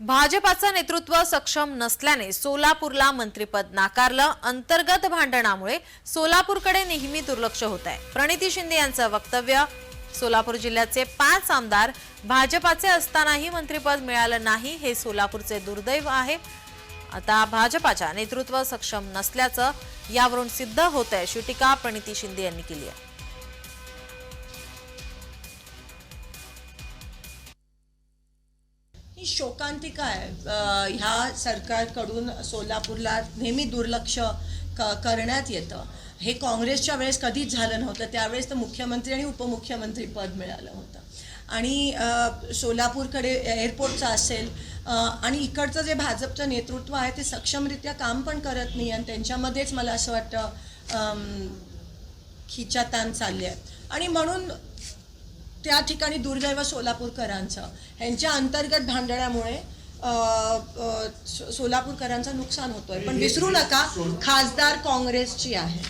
भाजपाचं नेतृत्व सक्षम नसल्याने सोलापूरला मंत्रीपद नाकारलं. अंतर्गत भांडणामुळे सोलापूरकडे नेहमी दुर्लक्ष होत आहे. प्रणिती शिंदे यांचं वक्तव्य सोलापूर जिल्ह्याचे पाच आमदार भाजपाचे असतानाही मंत्रीपद मिळालं नाही हे सोलापूरचे दुर्दैव आहे. आता भाजपाच्या नेतृत्व सक्षम नसल्याचं यावरून सिद्ध होत आहे अशी टीका प्रणिती शिंदे यांनी केली आहे. ही शोकांतिका आहे. ह्या सरकारकडून सोलापूरला नेहमी दुर्लक्ष क करण्यात येतं. हे काँग्रेसच्या वेळेस कधीच झालं नव्हतं. त्यावेळेस तर मुख्यमंत्री आणि उपमुख्यमंत्री पद मिळालं होतं. आणि सोलापूरकडे एअरपोर्टचं असेल आणि इकडचं जे भाजपचं नेतृत्व आहे ते सक्षमरित्या काम पण करत नाही आणि त्यांच्यामध्येच मला असं वाटतं खिचातान चालले आहे. आणि म्हणून त्या ठिकाणी दुर्दैव सोलापूरकरांचं. ह्यांच्या अंतर्गत सो- सोलापूरकरांचं नुकसान होतोय. पण विसरू नका खासदार काँग्रेसची आहे.